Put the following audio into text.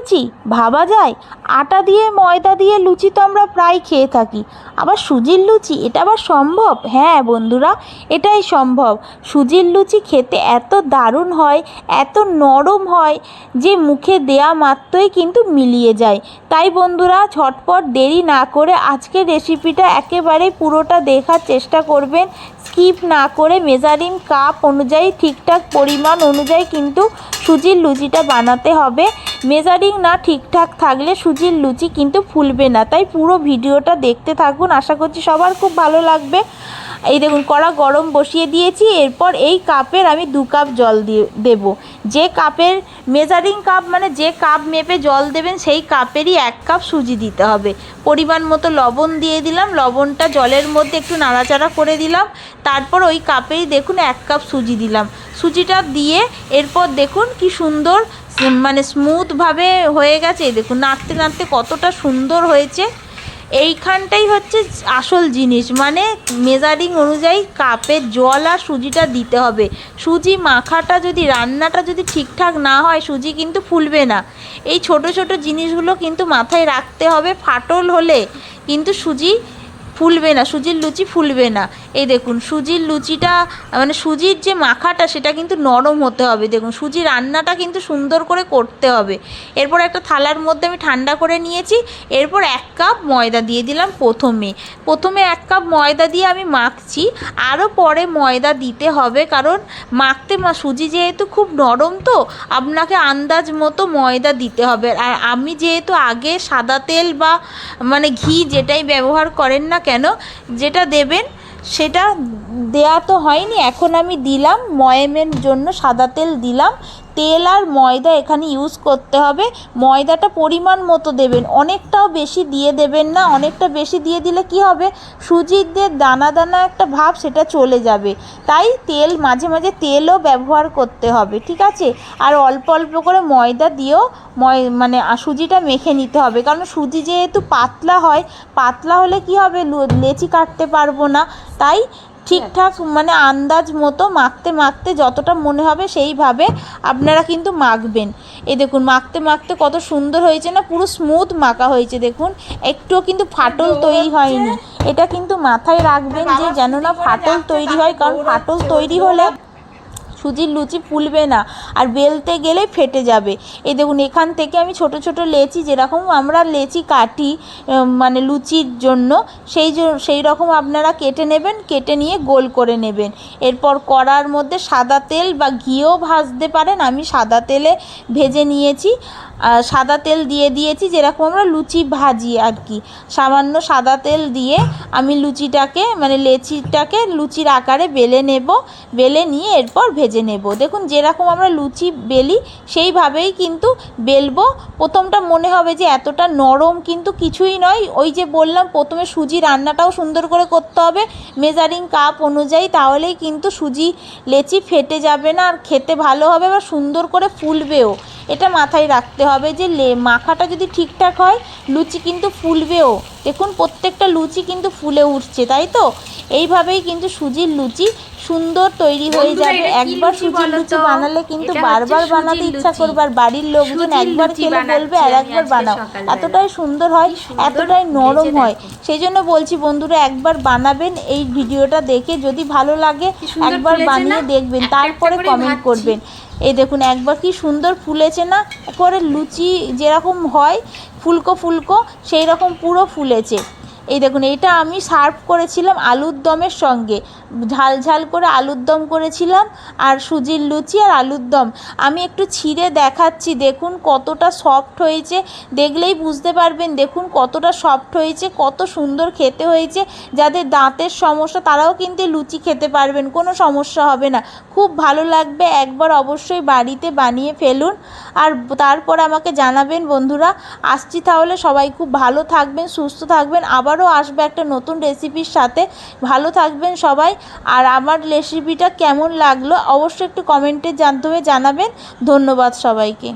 লুচি ভাবা যায়। আটা দিয়ে, ময়দা দিয়ে লুচি তো আমরা প্রায় খেয়ে থাকি। আবার সুজির লুচি, এটা আবার সম্ভব? হ্যাঁ বন্ধুরা, এটাই সম্ভব। সুজির লুচি খেতে এত দারুণ হয়, এত নরম হয় যে মুখে দেয়া মাত্রই কিন্তু মিলিয়ে যায়। তাই বন্ধুরা, ঝটপট দেরি না করে আজকের রেসিপিটা একেবারে পুরোটা দেখার চেষ্টা করবেন। স্কিপ না করে মেজারিং কাপ অনুযায়ী, ঠিকঠাক পরিমাণ অনুযায়ী কিন্তু সুজির লুচিটা বানাতে হবে। মেজারিং না ঠিকঠাক থাকলে সুজির লুচি কিন্তু ফুলবে না। তাই পুরো ভিডিওটা দেখতে থাকুন। আশা করছি সবার খুব ভালো লাগবে। এই দেখুন, কড়া গরম বসিয়ে দিয়েছি। এরপর এই কাপের আমি দু কাপ জল দিয়ে দেবো। যে কাপের মেজারিং কাপ মানে যে কাপ মেপে জল দেবেন, সেই কাপেরই এক কাপ সুজি দিতে হবে। পরিমাণ মতো লবণ দিয়ে দিলাম। লবণটা জলের মধ্যে একটু নাড়াচাড়া করে দিলাম। তারপর ওই কাপেই দেখুন এক কাপ সুজি দিলাম। সুজিটা দিয়ে এরপর দেখুন কি সুন্দর মানে স্মুথভাবে হয়ে গেছে। দেখুন, নাড়তে নাড়তে কতটা সুন্দর হয়েছে। এইখানটাই হচ্ছে আসল জিনিস মানে মেজারিং অনুযায়ী কাপের জল আর সুজিটা দিতে হবে। সুজি মাখাটা যদি, রান্নাটা যদি ঠিকঠাক না হয়, সুজি কিন্তু ফুলবে না। এই ছোট ছোট জিনিসগুলো কিন্তু মাথায় রাখতে হবে। ফাটল হলে কিন্তু সুজি ফুলবে না, সুজির লুচি ফুলবে না। এই দেখুন, সুজির লুচিটা মানে সুজির যে মাখাটা সেটা কিন্তু নরম হতে হবে। দেখুন সুজি রান্নাটা কিন্তু সুন্দর করে করতে হবে। এরপর একটা থালার মধ্যে আমি ঠান্ডা করে নিয়েছি। এরপর এক কাপ ময়দা দিয়ে দিলাম প্রথমে। প্রথমে এক কাপ ময়দা দিয়ে আমি মাখছি। আরও পরে ময়দা দিতে হবে, কারণ মাখতে মা, সুজি যেহেতু খুব নরম তো, আপনাকে আন্দাজ মতো ময়দা দিতে হবে। আর আমি যেহেতু আগে সাদা তেল বা মানে ঘি যেটাই ব্যবহার করেন না কেন? যেটা দেবেন সেটা দেয়া তো হয়নি, এখন আমি দিলাম, ময়েমের জন্য সাদা তেল দিলাম। তেল আর ময়দা এখানে ইউজ করতে হবে, ময়দাটা পরিমাণ মতো দেবেন, অনেকটাও বেশি দিয়ে দেবেন না, অনেকটা বেশি দিয়ে দিলে কি হবে? সুজির যে দানা দানা একটা ভাব, সেটা চলে যাবে। তাই তেল, মাঝে মাঝে তেলও ব্যবহার করতে হবে, ঠিক আছে? আর অল্প অল্প করে ময়দা দিয়েও ময় মানে সুজিটা মেখে নিতে হবে, কারণ সুজি যেহেতু পাতলা হয়, পাতলা হলে কি হবে? লেচি কাটতে পারব না। তাই ঠিকঠাক মানে আন্দাজ মতো মাখতে মাখতে যতটা মনে হবে সেইভাবে আপনারা কিন্তু মাখবেন। এই দেখুন মাখতে মাখতে কত সুন্দর হয়েছে না পুরো স্মুথ মাখা হয়েছে দেখুন। একটুও কিন্তু ফাটল তৈরি হয়নি। এটা কিন্তু মাথায় রাখবেন যে যেন না ফাটল তৈরি হয় কারণ ফাটল তৈরি হলে সুজির লুচি ফুলবে না। আর বেলতে গেলে ফেটে যাবে। এই দেখুন, এখান থেকে আমি ছোট ছোট লেচি, যেরকম আমরা লেচি কাটি মানে লুচির জন্য, সেই সেই রকম আপনারা কেটে নেবেন, কেটে নিয়ে গোল করে নেবেন। এরপর কড়ার মধ্যে সাদা তেল বা ঘিও ভাজতে পারেন, আমি সাদা তেলে ভেজে নিয়েছি। সাদা তেল দিয়ে দিয়েছি, যেরকম আমরা লুচি ভাজি আর কি। সামান্য সাদা তেল দিয়ে আমি লুচিটাকে মানে লেচিটাকে লুচির আকারে বেলে নেব। বেলে নিয়ে এরপর ভেজে নেব। দেখুন, যেরকম আমরা লুচি, বেলি, সেইভাবেই কিন্তু বেলবো। প্রথমটা মনে হবে যে এতটা নরম কিন্তু কিছুই নয়। ওই যে বললাম, প্রথমে সুজি রান্নাটাও সুন্দর করে করতে হবে মেজারিং কাপ অনুযায়ী, তাহলেই কিন্তু সুজি লেচি ফেটে যাবে না আর খেতে ভালো হবে বা সুন্দর করে ফুলবেও। এটা মাথায় রাখতে হবে যে লে, মাখাটা যদি ঠিকঠাক হয়, লুচি কিন্তু ফুলবেও। দেখুন, প্রত্যেকটা লুচি কিন্তু ফুলে উঠছে, তাই তো? এইভাবেই কিন্তু সুজির লুচি সুন্দর তৈরি হয়ে যাবে। একবার সুজির লুচি বানালে কিন্তু বারবার বানাতে ইচ্ছা করবে আর বাড়ির লোকজন একবার খেলে বলবে আর একবার বানাও। এতটাই সুন্দর হয় এতটাই নরম হয়। সেই জন্য বলছি বন্ধুরা একবার বানাবেন এই ভিডিওটা দেখে। যদি ভালো লাগে একবার বানিয়ে দেখবেন। তারপরে কমেন্ট করবেন। এই দেখুন একবার কি সুন্দর ফুলেছে না? করে লুচি যেরকম হয় ফুলকো ফুলকো সেই রকম পুরো ফুলেছে। এই দেখুন, এটা আমি সার্ভ করেছিলাম আলুর দমের সঙ্গে। ঝাল ঝাল করে আলুর দম করেছিলাম, আর সুজির লুচি আর আলুর দম। আমি একটু ছিঁড়ে দেখাচ্ছি, দেখুন কতটা সফট হয়েছে। দেখলেই বুঝতে পারবেন, দেখুন কতটা সফট হয়েছে, কত সুন্দর খেতে হয়েছে। যাদের দাঁতের সমস্যা, তারাও কিন্তু লুচি খেতে পারবেন, কোনো সমস্যা হবে না। খুব ভালো লাগবে, একবার অবশ্যই বাড়িতে বানিয়ে ফেলুন। আর তারপর আমাকে জানাবেন বন্ধুরা। আসছি তাহলে, সবাই খুব ভালো থাকবেন, সুস্থ থাকবেন। আবারও আসবে একটা নতুন রেসিপির সাথে। ভালো থাকবেন সবাই। আর আমার রেসিপিটা কেমন লাগল অবশ্যই একটু কমেন্টের মাধ্যমে জানাবেন। ধন্যবাদ সবাইকে।